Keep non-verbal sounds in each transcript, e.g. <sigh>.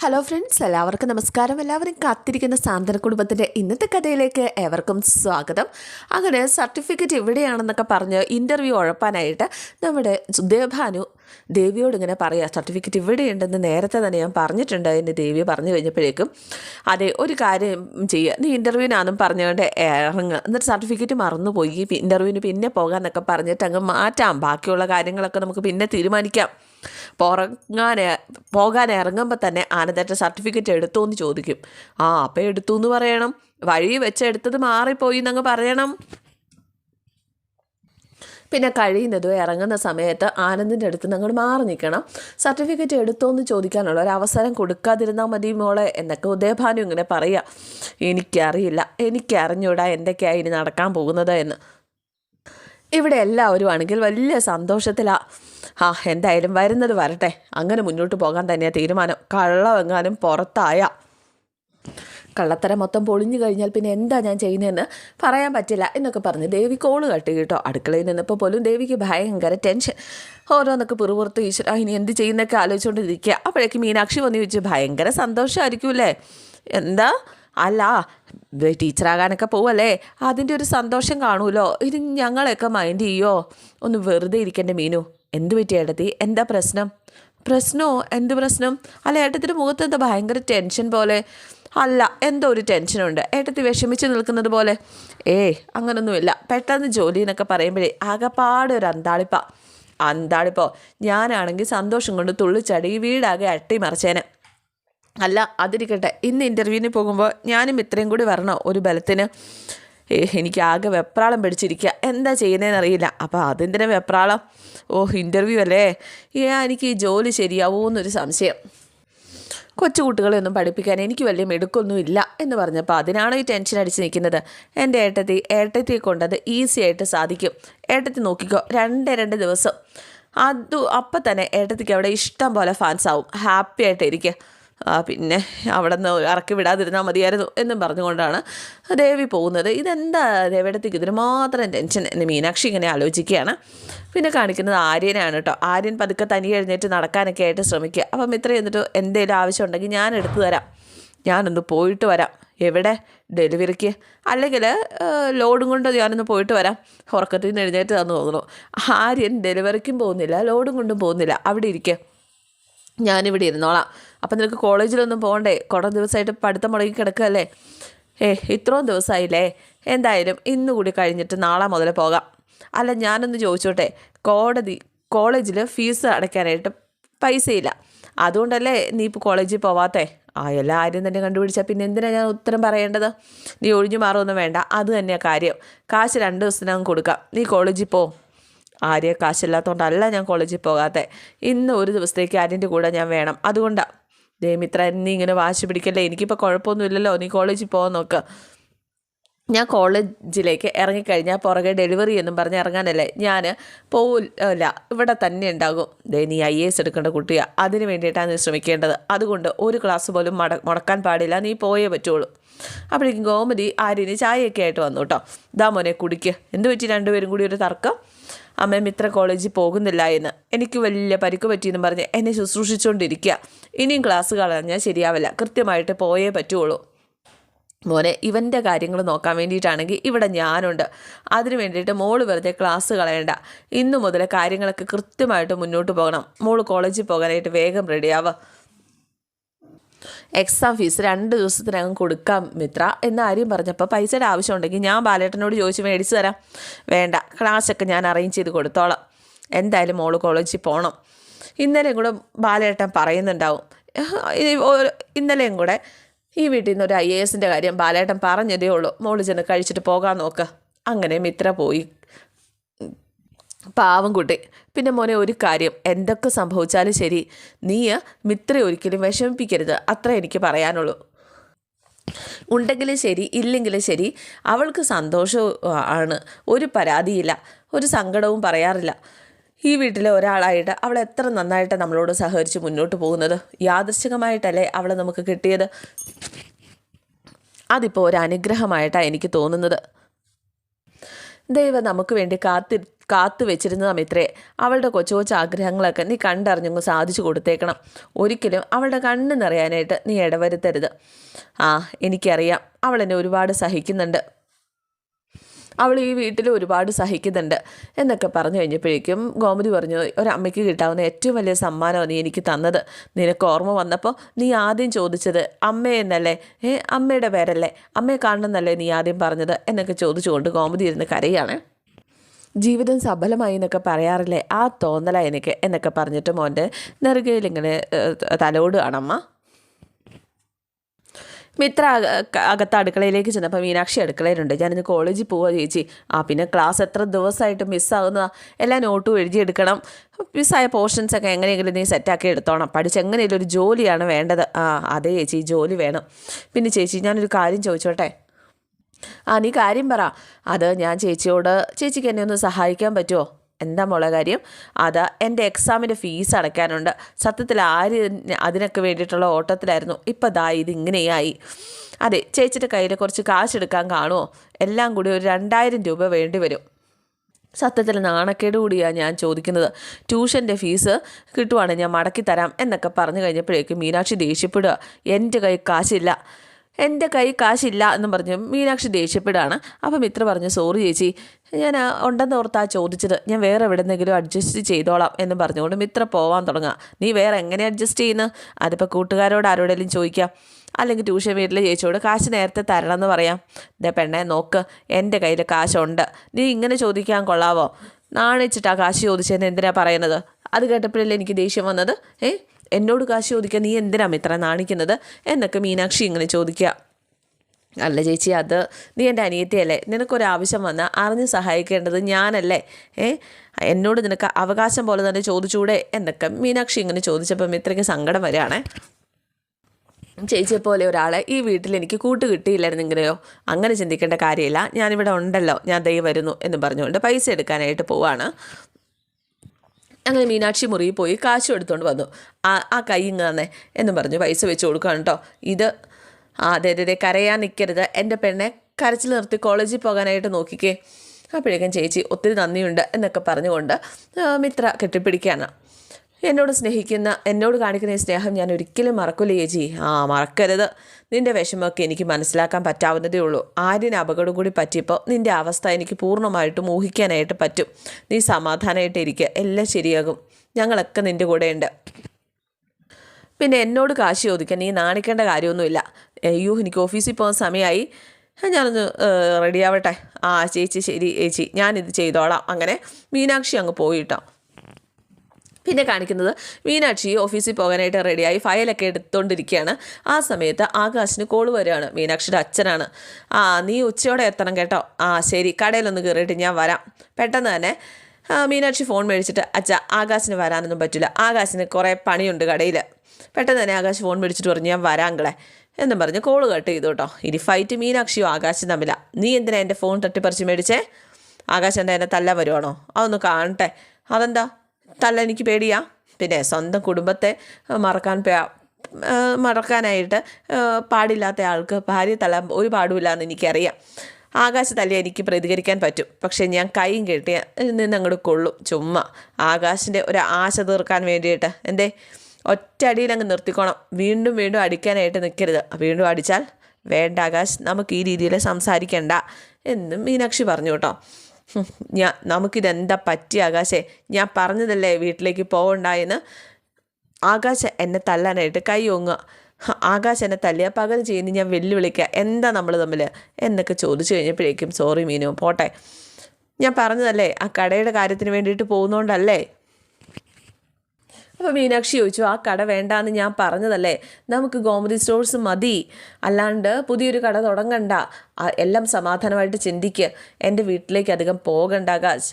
Hello friends എല്ലാവർക്കും നമസ്കാരം. എല്ലാവരും കാത്തിരിക്കുന്ന സാന്ത്വന കുടുംബത്തിന്റെ ഇന്നത്തെ കഥയിലേക്ക് ഏവർക്കും സ്വാഗതം. അങ്ങനെ സർട്ടിഫിക്കറ്റ് എവിടെയാണെന്നൊക്കെ പറഞ്ഞ് ഇന്റർവ്യൂ ഉഴപ്പാനായിട്ട് നമ്മുടെ ദേവഭാനു ദേവിയോട് ഇങ്ങനെ പറയുക സർട്ടിഫിക്കറ്റ് ഇവിടെ ഉണ്ടെന്ന് നേരത്തെ തന്നെ ഞാൻ പറഞ്ഞിട്ടുണ്ട്. എന്ന് ദേവി പറഞ്ഞു കഴിഞ്ഞപ്പോഴേക്കും അതെ ഒരു കാര്യം ചെയ്യുക നീ ഇന്റർവ്യൂവിനാണെന്നും പറഞ്ഞുകൊണ്ട് ഇറങ്ങുക എന്നിട്ട് സർട്ടിഫിക്കറ്റ് മറന്നുപോയി. ഇന്റർവ്യൂവിന് പിന്നെ പോകാമെന്നൊക്കെ പറഞ്ഞിട്ട് അങ്ങ് മാറ്റാം. ബാക്കിയുള്ള കാര്യങ്ങളൊക്കെ നമുക്ക് പിന്നെ തീരുമാനിക്കാം. പുറങ്ങാൻ പോകാൻ ഇറങ്ങുമ്പോൾ തന്നെ ആനന്ദേട്ട സർട്ടിഫിക്കറ്റ് എടുത്തു എന്ന് ചോദിക്കും. ആ അപ്പം എടുത്തു എന്ന് പറയണം. വഴി വെച്ച് എടുത്തത് മാറിപ്പോയി എന്നങ്ങ് പറയണം. പിന്നെ കഴിയുന്നതും ഇറങ്ങുന്ന സമയത്ത് ആനന്ദിന്റെ അടുത്ത് നിങ്ങൾ മാറി നിൽക്കണം. സർട്ടിഫിക്കറ്റ് എടുത്തോ എന്ന് ചോദിക്കാനുള്ള ഒരു അവസരം കൊടുക്കാതിരുന്നാൽ മതി മോളെ എന്നൊക്കെ ഉദയഭാനു ഇങ്ങനെ പറയുക എനിക്കറിയില്ല എനിക്കറിഞ്ഞൂടാ എന്തൊക്കെയാണ് ഇനി നടക്കാൻ പോകുന്നത് എന്ന്. ഇവിടെ എല്ലാവരും ആണെങ്കിൽ വലിയ സന്തോഷത്തിലാണ് ആ എന്തായാലും വരുന്നത് വരട്ടെ. അങ്ങനെ മുന്നോട്ട് പോകാൻ തന്നെയാണ് തീരുമാനം. കള്ളമെങ്ങാനും പുറത്തായ. കള്ളത്തരം മൊത്തം പൊളിഞ്ഞു കഴിഞ്ഞാൽ പിന്നെ എന്താ ഞാൻ ചെയ്യുന്നതെന്ന് പറയാൻ പറ്റില്ല എന്നൊക്കെ പറഞ്ഞ് ദേവി കോൾ കട്ടി കേട്ടോ. അടുക്കളയിൽ നിന്നപ്പോൾ പോലും ദേവിക്ക് ഭയങ്കര ടെൻഷൻ ഓരോന്നൊക്കെ പിറുപുറത്ത് ഈശ്വര ഇനി എന്ത് ചെയ്യുന്നൊക്കെ ആലോചിച്ചുകൊണ്ടിരിക്കുക അപ്പോഴേക്ക് മീനാക്ഷി വന്ന് ചോദിച്ചു ഭയങ്കര സന്തോഷമായിരിക്കുമല്ലേ എന്താ? അല്ല ടീച്ചറാകാനൊക്കെ പോവല്ലേ? അതിന്റെ ഒരു സന്തോഷം കാണുമല്ലോ ഇത് ഞങ്ങളെയൊക്കെ മൈൻഡ് ചെയ്യോ? ഒന്ന് വെറുതെ ഇരിക്കേണ്ട മീനു. എന്ത് പറ്റി ഏട്ടത്തി? എന്താ പ്രശ്നം? പ്രശ്നമോ എന്ത് പ്രശ്നം? അല്ല ഏട്ടത്തിന്റെ മുഖത്ത് എന്താ ഭയങ്കര ടെൻഷൻ പോലെ? അല്ല എന്തോ ഒരു ടെൻഷനുണ്ട്. ഏട്ടത്തി വിഷമിച്ച് നിൽക്കുന്നത് പോലെ. ഏയ് അങ്ങനൊന്നുമില്ല. പെട്ടെന്ന് ജോലി എന്നൊക്കെ പറയുമ്പോഴേ ആകെപ്പാടെ ഒരു അന്താളിപ്പ. അന്താളിപ്പോ. ഞാനാണെങ്കിൽ സന്തോഷം കൊണ്ട് തുള്ളിച്ചടി വീടാകെ അട്ടിമറിച്ചേനെ അല്ല അതിരിക്കട്ടെ. ഇന്ന് ഇന്റർവ്യൂവിന് പോകുമ്പോൾ ഞാനും ഇത്രയും കൂടി വരണോ ഒരു ബലത്തിന്? എനിക്ക് ആകെ വെപ്രാളം പിടിച്ചിരിക്കുക എന്താ ചെയ്യുന്നതെന്ന് അറിയില്ല അപ്പോൾ അതെന്തിനാ വെപ്രാളം? ഓ ഇന്റർവ്യൂ അല്ലേ? ഏ എനിക്ക് ഈ ജോലി ശരിയാവുമോ എന്നൊരു സംശയം. കൊച്ചു കുട്ടികളെയൊന്നും പഠിപ്പിക്കാൻ എനിക്ക് വലിയ മിടുക്കൊന്നുമില്ല എന്ന് പറഞ്ഞപ്പോൾ അതിനാണോ ഈ ടെൻഷൻ അടിച്ച് നിൽക്കുന്നത്? എന്റെ ഏട്ടത്തി ഏട്ടത്തിയെ കൊണ്ടത് ഈസി ആയിട്ട് സാധിക്കും. ഏട്ടത്തി നോക്കിക്കോ രണ്ട് രണ്ട് ദിവസം. അത് അപ്പം തന്നെ ഏട്ടത്തിക്ക് അവിടെ ഇഷ്ടം പോലെ ഫാൻസ് ആവും. ഹാപ്പി ആയിട്ട് ഇരിക്കുക പിന്നെ അവിടെ നിന്ന് ഇറക്കി വിടാതിരുന്നാൽ മതിയായിരുന്നു എന്നും പറഞ്ഞുകൊണ്ടാണ് ദേവി പോകുന്നത്. ഇതെന്താ ദേവിടത്തേക്ക് ഇതിന് മാത്രം ടെൻഷൻ എന്ന് മീനാക്ഷി ഇങ്ങനെ ആലോചിക്കുകയാണ്. പിന്നെ കാണിക്കുന്നത് ആര്യനാണ് കേട്ടോ. ആര്യൻ പതുക്കെ തനി എഴുന്നേറ്റ് നടക്കാനൊക്കെ ആയിട്ട് ശ്രമിക്കുക. അപ്പം ഇത്ര എന്നിട്ട് എന്തെങ്കിലും ആവശ്യം ഉണ്ടെങ്കിൽ ഞാൻ എടുത്തു തരാം. ഞാനൊന്ന് പോയിട്ട് വരാം. എവിടെ? ഡെലിവറിക്ക്. അല്ലെങ്കിൽ ലോഡും കൊണ്ട് ഞാനൊന്ന് പോയിട്ട് വരാം. ഉറക്കത്തിൽ നിന്ന് എഴുന്നേറ്റ് തന്നു തോന്നുന്നു. ആര്യൻ ഡെലിവറിക്കും പോകുന്നില്ല ലോഡും കൊണ്ടും പോകുന്നില്ല. അവിടെ ഇരിക്കുക ഞാനിവിടെ ഇരുന്നോളാം. അപ്പം നിനക്ക് കോളേജിലൊന്നും പോകണ്ടേ? കുറേ ദിവസമായിട്ട് പഠിത്തം മുടങ്ങി കിടക്കുകയല്ലേ? ഏ ഇത്രയും ദിവസമായില്ലേ? എന്തായാലും ഇന്ന് കൂടി കഴിഞ്ഞിട്ട് നാളെ മുതൽ പോകാം. അല്ല ഞാനൊന്ന് ചോദിച്ചോട്ടെ? കോടതി കോളേജിൽ ഫീസ് അടയ്ക്കാനായിട്ട് പൈസയില്ല. അതുകൊണ്ടല്ലേ നീ ഇപ്പോൾ കോളേജിൽ പോവാത്തേ? ആ എല്ലാ ആരും തന്നെ കണ്ടുപിടിച്ചാൽ പിന്നെ എന്തിനാണ് ഞാൻ ഉത്തരം പറയേണ്ടത്? നീ ഒഴിഞ്ഞു മാറുമൊന്നും വേണ്ട. അത് തന്നെയാണ് കാര്യം. കാശ് രണ്ട് ദിവസത്തിനകം കൊടുക്കാം. നീ കോളേജിൽ പോ. ആര്യ കാശില്ലാത്തതുകൊണ്ടല്ല ഞാൻ കോളേജിൽ പോകാത്തത് ഇന്ന് ഒരു ദിവസത്തേക്ക് ആര്യന്റെ കൂടെ ഞാൻ വേണം. അതുകൊണ്ടാണ് ദേമിത്ര നീ ഇങ്ങനെ വാശി പിടിക്കല്ലേ? എനിക്കിപ്പോൾ കുഴപ്പമൊന്നുമില്ലല്ലോ നീ കോളേജിൽ പോകാൻ നോക്ക്. ഞാൻ കോളേജിലേക്ക് ഇറങ്ങിക്കഴിഞ്ഞാൽ പുറകെ ഡെലിവറി എന്നും പറഞ്ഞ് ഇറങ്ങാനല്ലേ? ഞാൻ പോവില്ല ഇവിടെ തന്നെ ഉണ്ടാകും. ദേ നീ ഐ എസ് എടുക്കേണ്ട കുട്ടിയാണ് അതിന് വേണ്ടിയിട്ടാണ് നീ ശ്രമിക്കേണ്ടത്. അതുകൊണ്ട് ഒരു ക്ലാസ് പോലും മട മുടക്കാൻ പാടില്ല. നീ പോയേ പറ്റുള്ളൂ. അപ്പോഴേക്കും ഗോമതി ആര്യന് ചായയൊക്കെ ആയിട്ട് വന്നു കേട്ടോ. ഇതാ മോനെ കുടിക്കുക എന്ത് പറ്റി രണ്ടുപേരും കൂടി ഒരു തർക്കം? അമ്മ മിത്ര കോളേജിൽ പോകുന്നില്ല എന്ന്. എനിക്ക് വലിയ പരിക്ക് പറ്റിയെന്ന് പറഞ്ഞ് എന്നെ ശുശ്രൂഷിച്ചുകൊണ്ടിരിക്കുക ഇനിയും ക്ലാസ് കളഞ്ഞാൽ ശരിയാവില്ല. കൃത്യമായിട്ട് പോയേ പറ്റുള്ളൂ. മോനെ ഇവന്റെ കാര്യങ്ങൾ നോക്കാൻ വേണ്ടിയിട്ടാണെങ്കിൽ ഇവിടെ ഞാനുണ്ട്. അതിന് വേണ്ടിയിട്ട് മോൾ വെറുതെ ക്ലാസ് കളയണ്ട. ഇന്നു മുതൽ കാര്യങ്ങളൊക്കെ കൃത്യമായിട്ട് മുന്നോട്ട് പോകണം. മോൾ കോളേജിൽ പോകാനായിട്ട് വേഗം റെഡിയാവുക എക്സാം ഫീസ് രണ്ട് ദിവസത്തിനകം കൊടുക്കാം മിത്ര എന്ന് ആര്യം പറഞ്ഞപ്പോൾ പൈസയുടെ ആവശ്യമുണ്ടെങ്കിൽ ഞാൻ ബാലേട്ടനോട് ചോദിച്ച് മേടിച്ച് തരാം. വേണ്ട ക്ലാസ്സൊക്കെ ഞാൻ അറേഞ്ച് ചെയ്ത് കൊടുത്തോളാം. എന്തായാലും മോൾ കോളേജിൽ പോകണം ഇന്നലെയും കൂടെ ബാലേട്ടൻ പറയുന്നുണ്ടാവും. ഇന്നലെയും കൂടെ ഈ വീട്ടിൽ നിന്ന് ഒരു ഐ എ എസിന്റെ കാര്യം ബാലേട്ടൻ പറഞ്ഞതേ ഉള്ളൂ. മോൾ ചെന്ന് കഴിച്ചിട്ട് പോകാൻ നോക്ക്. അങ്ങനെ മിത്ര പോയി. പാവം കുട്ടി. പിന്നെ മോനെ ഒരു കാര്യം. എന്തൊക്കെ സംഭവിച്ചാലും ശരി നീ മിത്ര ഒരിക്കലും വിഷമിപ്പിക്കരുത്. അത്ര എനിക്ക് പറയാനുള്ളൂ. ഉണ്ടെങ്കിലും ശരി ഇല്ലെങ്കിലും ശരി അവൾക്ക് സന്തോഷവും ആണ്. ഒരു പരാതിയില്ല ഒരു സങ്കടവും പറയാറില്ല. ഈ വീട്ടിലെ ഒരാളായിട്ട് അവൾ എത്ര നന്നായിട്ട് നമ്മളോട് സഹകരിച്ച് മുന്നോട്ട് പോകുന്നത്? യാദൃശ്ചികമായിട്ടല്ലേ അവളെ നമുക്ക് കിട്ടിയത്? അതിപ്പോൾ ഒരു അനുഗ്രഹമായിട്ടാണ് എനിക്ക് തോന്നുന്നത്. ദൈവം നമുക്ക് വേണ്ടി കാത്തി കാത്തു വെച്ചിരുന്നതാ മിത്രേ. അവളുടെ കൊച്ചു കൊച്ചു ആഗ്രഹങ്ങളൊക്കെ നീ കണ്ടറിഞ്ഞങ്ങ് സാധിച്ചു കൊടുത്തേക്കണം. ഒരിക്കലും അവളുടെ കണ്ണ് നിറയാനായിട്ട് നീ ഇടവരുത്തരുത്. ആ എനിക്കറിയാം. അവൾ എന്നെ ഒരുപാട് സഹിക്കുന്നുണ്ട്. അവൾ ഈ വീട്ടിൽ ഒരുപാട് സഹിക്കുന്നുണ്ട്. എന്നൊക്കെ പറഞ്ഞു കഴിഞ്ഞപ്പോഴേക്കും ഗോമതി പറഞ്ഞു ഒരമ്മയ്ക്ക് കിട്ടാവുന്ന ഏറ്റവും വലിയ സമ്മാനമാണ് നീ എനിക്ക് തന്നത്. നിനക്ക് ഓർമ്മ വന്നപ്പോൾ നീ ആദ്യം ചോദിച്ചത് അമ്മയെന്നല്ലേ ഏ അമ്മയുടെ പേരല്ലേ? അമ്മയെ കാണണമെന്നല്ലേ നീ ആദ്യം പറഞ്ഞത്? എന്നൊക്കെ ചോദിച്ചുകൊണ്ട് ഗോമതി ഇരുന്ന് കരയാണ്. ജീവിതം സഫലമായി എന്നൊക്കെ പറയാറില്ലേ? ആ തോന്നല എനിക്ക് എന്നൊക്കെ പറഞ്ഞിട്ട് മോന്റെ നെറുകയിൽ ഇങ്ങനെ തലോടുകയാണ് അമ്മ. മിത്ര അകത്ത അടുക്കളയിലേക്ക് ചെന്നപ്പോൾ മീനാക്ഷി അടുക്കളയിലുണ്ട്. ഞാനിന്ന് കോളേജിൽ പോവാ ചേച്ചി. ആ പിന്നെ ക്ലാസ് എത്ര ദിവസമായിട്ട് മിസ്സാകുന്നതാ എല്ലാം നോട്ടും എഴുതിയെടുക്കണം മിസ്സായ പോർഷൻസ് ഒക്കെ എങ്ങനെയെങ്കിലും നീ സെറ്റാക്കി എടുത്തോണം. പഠിച്ച് എങ്ങനെയെങ്കിലും ഒരു ജോലിയാണ് വേണ്ടത്. ആ അതെ ചേച്ചി ജോലി വേണം. പിന്നെ ചേച്ചി ഞാനൊരു കാര്യം ചോദിച്ചോട്ടെ? ആ നീ കാര്യം പറ. അത് ഞാൻ ചേച്ചിയോട് ചേച്ചിക്ക് എന്നെ ഒന്ന് സഹായിക്കാൻ പറ്റുമോ എന്താ മോളെ കാര്യം? അതാ എന്റെ എക്സാമിന്റെ ഫീസ് അടയ്ക്കാനുണ്ട്. സത്യത്തിൽ ആര് അതിനൊക്കെ വേണ്ടിയിട്ടുള്ള ഓട്ടത്തിലായിരുന്നു. ഇപ്പം ദാ ഇതിങ്ങനെയായി. അതെ ചേച്ചിയുടെ കയ്യിൽ കുറച്ച് കാശ് എടുക്കാൻ കാണുമോ എല്ലാം കൂടി ഒരു രണ്ടായിരം രൂപ വേണ്ടി വരും. സത്യത്തിൽ നാണക്കേട് കൂടിയാണ് ഞാൻ ചോദിക്കുന്നത്. ട്യൂഷന്റെ ഫീസ് കിട്ടുവാണെങ്കിൽ ഞാൻ മടക്കി തരാം എന്നൊക്കെ പറഞ്ഞു കഴിഞ്ഞപ്പോഴേക്കും മീനാക്ഷി ദേഷ്യപ്പെടുക. എന്റെ കൈ കാശില്ല. എന്റെ കൈ കാശില്ല എന്നും പറഞ്ഞ് മീനാക്ഷി ദേഷ്യപ്പെടുകയാണ് അപ്പം മിത്ര പറഞ്ഞു സോറി ചേച്ചി ഞാൻ ഉണ്ടെന്ന് ഓർത്താ ചോദിച്ചത്. ഞാൻ വേറെ എവിടെന്നെങ്കിലും അഡ്ജസ്റ്റ് ചെയ്തോളാം എന്ന് പറഞ്ഞുകൊണ്ട് മിത്ര പോവാൻ തുടങ്ങുക. നീ വേറെ എങ്ങനെ അഡ്ജസ്റ്റ് ചെയ്യുന്നു? അതിപ്പോൾ കൂട്ടുകാരോട് ആരോടെങ്കിലും ചോദിക്കാം. അല്ലെങ്കിൽ ട്യൂഷൻ വീട്ടിൽ ചേച്ചിയോട് കാശ് നേരത്തെ തരണം എന്ന് പറയാം. ദേ പെണ്ണെ നോക്ക് എന്റെ കയ്യിൽ കാശുണ്ട്. നീ ഇങ്ങനെ ചോദിക്കാൻ കൊള്ളാവോ? നാണിച്ചിട്ടാ കാശ് ചോദിച്ചതെന്ന് എന്തിനാണ് പറയുന്നത്? അത് കേട്ടപ്പോഴല്ലേ എനിക്ക് ദേഷ്യം വന്നത്? ഏ? എന്നോട് കാശ് ചോദിക്കാൻ നീ എന്തിനാ ഇത്ര നാണിക്കുന്നത്? എന്നൊക്കെ മീനാക്ഷി ഇങ്ങനെ ചോദിക്കുക. അല്ല ചേച്ചി അത് നീ എന്റെ അനിയത്തിയല്ലേ? നിനക്കൊരാവശ്യം വന്നാൽ അറിഞ്ഞ് സഹായിക്കേണ്ടത് ഞാനല്ലേ? ഏ? എന്നോട് നിനക്ക് അവകാശം പോലെ തന്നെ ചോദിച്ചൂടെ? എന്നൊക്കെ മീനാക്ഷി ഇങ്ങനെ ചോദിച്ചപ്പം ഇത്രയ്ക്ക് സങ്കടം വരികയാണേ. ചേച്ചിയെ പോലെ ഒരാളെ ഈ വീട്ടിൽ എനിക്ക് കൂട്ട് കിട്ടിയില്ലായിരുന്നെങ്കിലോ അങ്ങനെ ചിന്തിക്കേണ്ട കാര്യമില്ല. ഞാനിവിടെ ഉണ്ടല്ലോ. ഞാൻ ദൈവം വരുന്നു എന്ന് പറഞ്ഞുകൊണ്ട് പൈസ എടുക്കാനായിട്ട് പോവാണ്. അങ്ങനെ മീനാക്ഷി മുറിയിൽ പോയി കാശും എടുത്തുകൊണ്ട് വന്നു. ആ ആ കൈ ഇങ്ങനെ എന്നും പറഞ്ഞു. പൈസ വെച്ച് കൊടുക്കുകയാണ് കേട്ടോ ഇത് ആ അതെ അതെ കരയാൻ നിൽക്കരുത് എന്റെ പെണ്ണെ കരച്ചിൽ നിർത്തി കോളേജിൽ പോകാനായിട്ട് നോക്കിക്കേ. അപ്പോഴേക്കും ചേച്ചി ഒത്തിരി നന്ദിയുണ്ട് എന്നൊക്കെ പറഞ്ഞുകൊണ്ട് മിത്ര കെട്ടിപ്പിടിക്കുകയാണ് എന്നോട് സ്നേഹിക്കുന്ന എന്നോട് കാണിക്കുന്ന ഈ സ്നേഹം ഞാൻ ഒരിക്കലും മറക്കില്ല ചേച്ചി. ആ മറക്കരുത്. നിന്റെ വിഷമമൊക്കെ എനിക്ക് മനസ്സിലാക്കാൻ പറ്റാവുന്നതേ ഉള്ളൂ. ആര്യന് അപകടം കൂടി പറ്റിയപ്പോൾ നിന്റെ അവസ്ഥ എനിക്ക് പൂർണമായിട്ടും ഊഹിക്കാനായിട്ട് പറ്റും. നീ സമാധാനമായിട്ട് ഇരിക്കുക എല്ലാം ശരിയാകും. ഞങ്ങളൊക്കെ നിന്റെ കൂടെയുണ്ട്. പിന്നെ എന്നോട് കാശ് ചോദിക്കാൻ നീ നാണിക്കേണ്ട കാര്യമൊന്നുമില്ല. അയ്യോ എനിക്ക് ഓഫീസിൽ പോകാൻ സമയമായി ഞാനൊന്ന് റെഡിയാവട്ടെ ആ ചേച്ചി ശരി ചേച്ചി. ഞാനിത് ചെയ്തോളാം. അങ്ങനെ മീനാക്ഷി അങ്ങ് പോയിട്ടോ പിന്നെ കാണിക്കുന്നത് മീനാക്ഷി ഓഫീസിൽ പോകാനായിട്ട് റെഡിയായി ഫയലൊക്കെ എടുത്തുകൊണ്ടിരിക്കുകയാണ് ആ സമയത്ത് ആകാശിന് കോൾ വരികയാണ്. മീനാക്ഷിയുടെ അച്ഛനാണ്. ആ നീ ഉച്ചയോടെ എത്തണം കേട്ടോ. ആ ശരി. കടയിലൊന്ന് കയറിയിട്ട് ഞാൻ വരാം. പെട്ടെന്ന് തന്നെ മീനാക്ഷി ഫോൺ മേടിച്ചിട്ട് അച്ഛ ആകാശിന് വരാനൊന്നും പറ്റില്ല. ആകാശിന് കുറേ പണിയുണ്ട് കടയിൽ പെട്ടെന്ന് തന്നെ ആകാശ് ഫോൺ മേടിച്ചിട്ട് പറഞ്ഞു ഞാൻ വരാങ്കളെ. എന്നും പറഞ്ഞ് കോൾ കട്ട് ചെയ്തു കേട്ടോ. ഇനി ഫൈറ്റ് മീനാക്ഷിയോ ആകാശും തമ്മില. നീ എന്തിനാ എന്റെ ഫോൺ തട്ടിപ്പറിച്ച് മേടിച്ചേ? ആകാശ് എന്താ എന്നെ തല്ല വരുവാണോ? അതൊന്ന് കാണട്ടെ. അതെന്താ? തല്ല എനിക്ക് പേടിയാ. പിന്നെ സ്വന്തം കുടുംബത്തെ മറക്കാൻ മറക്കാനായിട്ട് പാടില്ലാത്ത ആൾക്ക് ഭാര്യ തല ഒരു പാടുമില്ല എന്ന് എനിക്കറിയാം. ആകാശ തല്ലി എനിക്ക് പ്രതികരിക്കാൻ പറ്റും. പക്ഷേ ഞാൻ കൈയും കെട്ടി നിന്ന് അങ്ങോട്ട് കൊള്ളും. ചുമ്മാ. ആകാശിന്റെ ഒരു ആശ തീർക്കാൻ വേണ്ടിയിട്ട്. എന്തേ? ഒറ്റ അടിയിൽ അങ്ങ് നിർത്തിക്കോണം. വീണ്ടും വീണ്ടും അടിക്കാനായിട്ട് നിൽക്കരുത്. വീണ്ടും അടിച്ചാൽ വേണ്ട ആകാശ് നമുക്ക് ഈ രീതിയിൽ സംസാരിക്കണ്ട എന്നും മീനാക്ഷി പറഞ്ഞു കേട്ടോ. <laughs> ഞാൻ നമുക്കിതെന്താ പറ്റി ആകാശേ? ഞാൻ പറഞ്ഞതല്ലേ വീട്ടിലേക്ക് പോകണ്ടായെന്ന് ആകാശ് എന്നെ തല്ലാനായിട്ട് കൈ ഒങ്ങുക ആകാശ് എന്നെ തല്ലിയ പകരം ചെയ്യുന്ന ഞാൻ വെല്ലുവിളിക്കുക. എന്താ നമ്മൾ തമ്മിൽ എന്നൊക്കെ ചോദിച്ചു കഴിഞ്ഞപ്പോഴേക്കും സോറി മീനു പോട്ടെ. ഞാൻ പറഞ്ഞതല്ലേ ആ കടയുടെ കാര്യത്തിന് വേണ്ടിയിട്ട് പോകുന്നതുകൊണ്ടല്ലേ അപ്പോൾ മീനാക്ഷി ചോദിച്ചു ആ കട വേണ്ടാന്ന് ഞാൻ പറഞ്ഞതല്ലേ? നമുക്ക് ഗോമതി സ്റ്റോഴ്സ് മതി. അല്ലാണ്ട് പുതിയൊരു കട തുടങ്ങണ്ട. എല്ലാം സമാധാനമായിട്ട് ചിന്തിക്കുക എന്റെ വീട്ടിലേക്ക് അധികം പോകണ്ട ആകാശ്.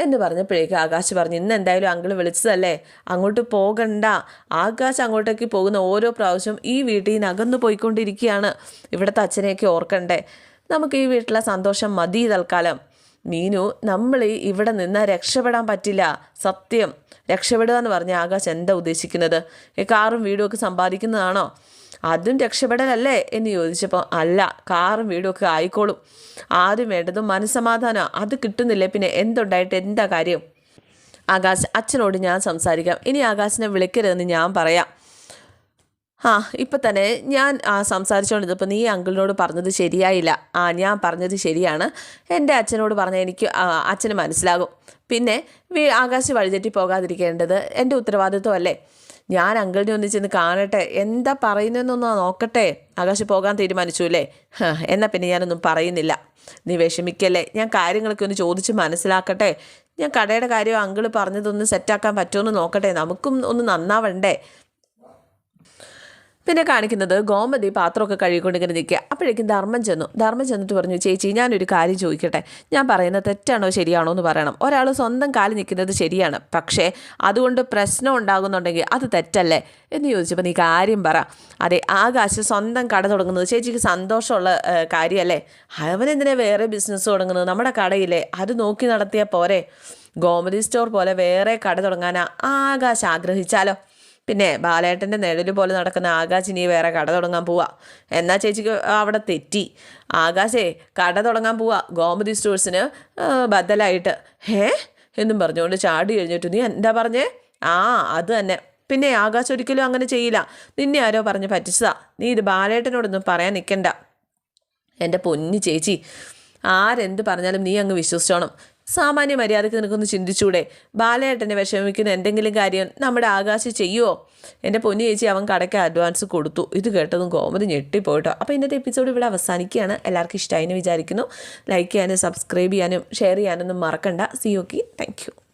എന്ന് പറഞ്ഞപ്പോഴേക്കും ആകാശ് പറഞ്ഞു ഇന്ന് എന്തായാലും അങ്കിൾ വിളിച്ചതല്ലേ? അങ്ങോട്ട് പോകണ്ട. ആകാശ് അങ്ങോട്ടേക്ക് പോകുന്ന ഓരോ പ്രാവശ്യം ഈ വീട്ടിൽ നിന്ന് അകന്നു പോയിക്കൊണ്ടിരിക്കുകയാണ്. ഇവിടുത്തെ അച്ഛനെയൊക്കെ ഓർക്കണ്ടേ? നമുക്ക് ഈ വീട്ടിലെ സന്തോഷം മതി തൽക്കാലം. മീനു നമ്മൾ ഇവിടെ നിന്ന് രക്ഷപ്പെടാൻ പറ്റില്ല. സത്യം. രക്ഷപ്പെടുക എന്ന് പറഞ്ഞ ആകാശ് എന്താ ഉദ്ദേശിക്കുന്നത്? ഈ കാറും വീടും ഒക്കെ സമ്പാദിക്കുന്നതാണോ? അതും രക്ഷപ്പെടലല്ലേ? എന്ന് ചോദിച്ചപ്പോൾ അല്ല കാറും വീടും ഒക്കെ ആയിക്കോളും. ആദ്യം വേണ്ടത് മനസ്സമാധാനം. അത് കിട്ടുന്നില്ലേ? പിന്നെ എന്തുണ്ടായിട്ട്? എന്താ കാര്യം? ആകാശ് അച്ഛനോട് ഞാൻ സംസാരിക്കാം. ഇനി ആകാശിനെ വിളിക്കരുതെന്ന് ഞാൻ പറയാം. ആ ഇപ്പം തന്നെ ഞാൻ ആ സംസാരിച്ചുകൊണ്ടിരുന്നപ്പോൾ നീ അങ്കിളിനോട് പറഞ്ഞത് ശരിയായില്ല. ആ ഞാൻ പറഞ്ഞത് ശരിയാണ്. എന്റെ അച്ഛനോട് പറഞ്ഞാൽ എനിക്ക് അച്ഛന് മനസ്സിലാകും. പിന്നെ വീ- ആകാശ് വഴിതെറ്റി പോകാതിരിക്കേണ്ടത് എന്റെ ഉത്തരവാദിത്വമല്ലേ ഞാൻ അങ്കിളിനെ ഒന്ന് ചെന്ന് കാണട്ടെ. എന്താ പറയുന്നതെന്നൊന്ന് നോക്കട്ടെ. ആകാശ് പോകാൻ തീരുമാനിച്ചു അല്ലേ? എന്നാൽ പിന്നെ ഞാനൊന്നും പറയുന്നില്ല. നീ വിഷമിക്കല്ലേ? ഞാൻ കാര്യങ്ങളൊക്കെ ഒന്ന് ചോദിച്ച് മനസ്സിലാക്കട്ടെ. ഞാൻ കടയുടെ കാര്യം അങ്കിൾ പറഞ്ഞതൊന്ന് സെറ്റാക്കാൻ പറ്റുമെന്ന് നോക്കട്ടെ. നമുക്കും ഒന്ന് നന്നാവണ്ടേ. പിന്നെ കാണിക്കുന്നത് ഗോമതി പാത്രമൊക്കെ കഴുകിക്കൊണ്ടിങ്ങനെ നിൽക്കുക. അപ്പോഴേക്കും ധർമ്മം ചെന്നു. ധർമ്മം ചെന്നിട്ട് പറഞ്ഞു ചേച്ചി ഞാനൊരു കാര്യം ചോദിക്കട്ടെ. ഞാൻ പറയുന്നത് തെറ്റാണോ ശരിയാണോ എന്ന് പറയണം. ഒരാൾ സ്വന്തം കാലിൽ നിൽക്കുന്നത് ശരിയാണ്. പക്ഷേ അതുകൊണ്ട് പ്രശ്നം ഉണ്ടാകുന്നുണ്ടെങ്കിൽ അത് തെറ്റല്ലേ? എന്ന് ചോദിച്ചപ്പോൾ നീ കാര്യം പറ. അതെ ആകാശ് സ്വന്തം കട തുടങ്ങുന്നത് ചേച്ചിക്ക് സന്തോഷമുള്ള കാര്യമല്ലേ? അവനെന്തിനാ വേറെ ബിസിനസ് തുടങ്ങുന്നത്? നമ്മുടെ കടയില്ലേ? അത് നോക്കി നടത്തിയാൽ പോരെ. ഗോമതി സ്റ്റോർ പോലെ വേറെ കട തുടങ്ങാനാ ആകാശ് ആഗ്രഹിച്ചാലോ? പിന്നെ ബാലേട്ടന്റെ നിഴൽ പോലെ നടക്കുന്ന ആകാശ് ഇനി വേറെ കട തുടങ്ങാൻ പോവാ. എന്നാ ചേച്ചിക്ക് അവിടെ തെറ്റി. ആകാശേ കട തുടങ്ങാൻ പോവാ. ഗോമതി സ്റ്റോഴ്സിന് ബദലായിട്ട്. ഹേ? എന്നും പറഞ്ഞുകൊണ്ട് ചാടി കഴിഞ്ഞിട്ട് നീ എന്താ പറഞ്ഞേ? ആ അത് തന്നെ. പിന്നെ ആകാശ് ഒരിക്കലും അങ്ങനെ ചെയ്യില്ല. നിന്നെ ആരോ പറഞ്ഞ് പറ്റിച്ചതാ. നീ ഇത് ബാലേട്ടനോടൊന്നും പറയാൻ നിൽക്കണ്ട എന്റെ പൊന്നു ചേച്ചി ആരെന്ത് പറഞ്ഞാലും നീ അങ്ങ് വിശ്വസിച്ചോണം. സാമാന്യ മര്യാദയ്ക്ക് നിനക്കൊന്ന് ചിന്തിച്ചൂടെ? ബാലയേട്ടനെ വിഷമിക്കുന്ന എന്തെങ്കിലും കാര്യം നമ്മുടെ ആകാശ് ചെയ്യുമോ എന്റെ പൊന്നു ചേച്ചി അവൻ കടയ്ക്ക് അഡ്വാൻസ് കൊടുത്തു. ഇത് കേട്ടതും കോമതി ഞെട്ടിപ്പോയിട്ടോ. അപ്പോൾ ഇന്നത്തെ എപ്പിസോഡ് ഇവിടെ അവസാനിക്കുകയാണ്. എല്ലാവർക്കും ഇഷ്ടമായി എന്ന് വിചാരിക്കുന്നു. ലൈക്ക് ചെയ്യാനും സബ്സ്ക്രൈബ് ചെയ്യാനും ഷെയർ ചെയ്യാനൊന്നും മറക്കണ്ട. C okay thank